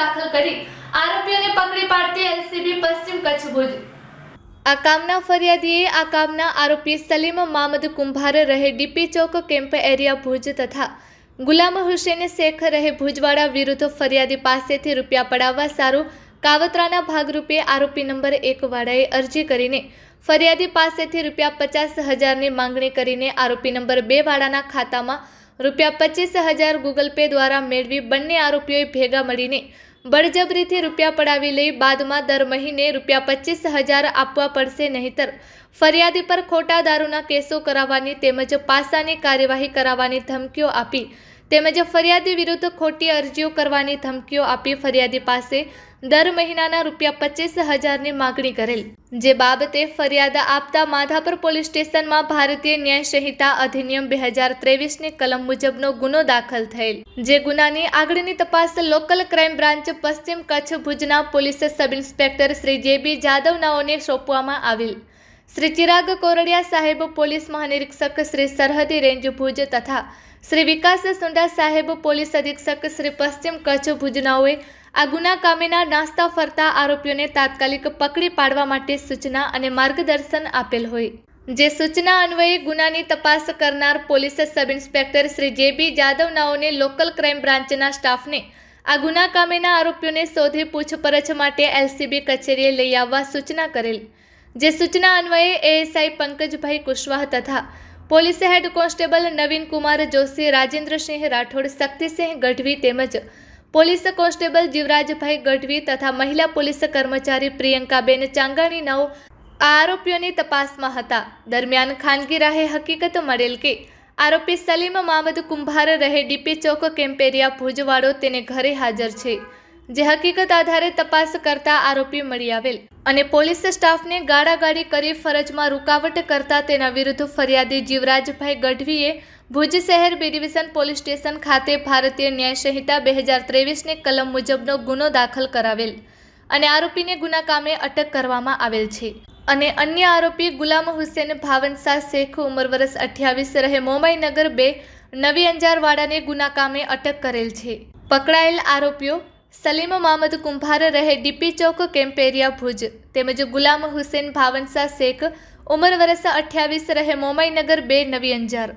દાખલ કરી આરોપીઓને પકડી પાડતી એલસીબી પશ્ચિમ કચ્છ ભુજ. આ કામના ફરિયાદીએ આ કામના આરોપી સલીમ મામદ કુંભાર રહે DP Chowk camp area Bhuj તથા ગુલામ હુસેન શેખ રહે ભુજવાડા વિરુદ્ધ ફરિયાદી પાસેથી રૂપિયા પડાવવા સારું કાવતરાના ભાગરૂપે આરોપી નંબર એક વાળાએ અરજી કરીને ફરિયાદી પાસેથી રૂપિયા પચાસ હજારની માંગણી કરીને આરોપી નંબર બે વાળાના ખાતામાં રૂપિયા પચીસ હજાર ગૂગલ પે દ્વારા મેળવી બંને આરોપીઓએ ભેગા મળીને બળજબરીથી રૂપિયા પડાવી લઈ બાદમાં દર મહિને રૂપિયા પચીસ હજાર આપવા પડશે નહીંતર. ફરિયાદી પર ખોટા દારૂના કેસો કરાવવાની તેમજ પાસાની કાર્યવાહી કરાવવાની ધમકીઓ આપી. તેમજ ફરિયાદી વિરુદ્ધ ખોટી અરજીઓ કરવાની ધમકીઓ આપી ફરિયાદી પાસે દર મહિનાના રૂપિયા પચીસ હજારની માગણી કરેલ. જે બાબતે ફરિયાદ આપતા માધાપર પોલીસ સ્ટેશનમાં ભારતીય ન્યાય સંહિતા અધિનિયમ બે હજાર ત્રેવીસની કલમ મુજબનો ગુનો દાખલ થયેલ. જે ગુનાની આગળની તપાસ લોકલ ક્રાઇમ બ્રાન્ચ પશ્ચિમ કચ્છ ભુજના પોલીસ સબ ઇન્સ્પેક્ટર શ્રી જે બી જાદવ સોંપવામાં આવેલ. શ્રી ચિરાગ કોરડિયા સાહેબ પોલીસ મહાનિરીક્ષક શ્રી સરહદી રેન્જ ભુજ તથા શ્રી વિકાસ સુંડા સાહેબ પોલીસ અધિક્ષક શ્રી પશ્ચિમ કચ્છ ભુજનાઓએ આ ગુના કામેના નાસ્તા ફરતા આરોપીઓને તાત્કાલિક પકડી પાડવા માટે સૂચના અને માર્ગદર્શન આપેલ હોય. જે સૂચના અન્વયે ગુનાની તપાસ કરનાર પોલીસ સબ ઇન્સ્પેક્ટર શ્રી જે બી જાદવનાઓને લોકલ ક્રાઇમ બ્રાન્ચના સ્ટાફને આ ગુના કામેના આરોપીઓને શોધી પૂછપરછ માટે એલસીબી કચેરીએ લઈ આવવા સૂચના કરેલ. જે સૂચના અન્વયે એએસઆઈ પંકજભાઈ કુશવાહ તથા police head constable Naveen Kumar Joshi Rajendrasinh Rathod, Shaktisinh Gadhvi તેમજ પોલીસ કોન્સ્ટેબલ જીવરાજભાઈ ગઢવી તથા મહિલા પોલીસ કર્મચારી પ્રિયંકાબેન ચાંગાણીનાઓ આ આરોપીઓની તપાસમાં હતા. દરમિયાન ખાનગી રાહે હકીકત મળેલ કે આરોપી સલીમ મામદ કુંભાર રહે ડીપી ચોક, કેમ્પેરિયા, ભુજવાડો તેને ઘરે હાજર છે. જે હકીકત આધારે તપાસ કરતા આરોપી મળી આવેલ. અને પોલીસ સ્ટાફને ગાળાગાળી કરી ફરજમાં રૂકાવટ કરતા તેના વિરુદ્ધ ફરિયાદી જીવરાજભાઈ ગઢવીએ ભુજ શહેર બી ડિવિઝન પોલીસ સ્ટેશન ખાતે ભારતીય ન્યાય સંહિતા બે હજાર ત્રેવીસની કલમ મુજબનો ગુનો દાખલ કરાવેલ અને આરોપીને ગુના કામે અટક કરવામાં આવેલ છે. અને અન્ય આરોપી ગુલામ હુસેન ભાવનસા શેખ ઉંમર વર્ષ અઠ્યાવીસ રહે મોમાઈનગર બે નવી અંજારવાડાને ગુના કામે અટક કરેલ છે. પકડાયેલ આરોપીઓ સલીમ મામદ કુંભાર રહે ડીપી ચોક કેમ્પેરિયા ભુજ. તેમજ ગુલામ હુસેન ભાવનસા શેખ ઉંમર વરસ અઠ્યાવીસ રહે મોમાઈનગર બે નવી અંજાર.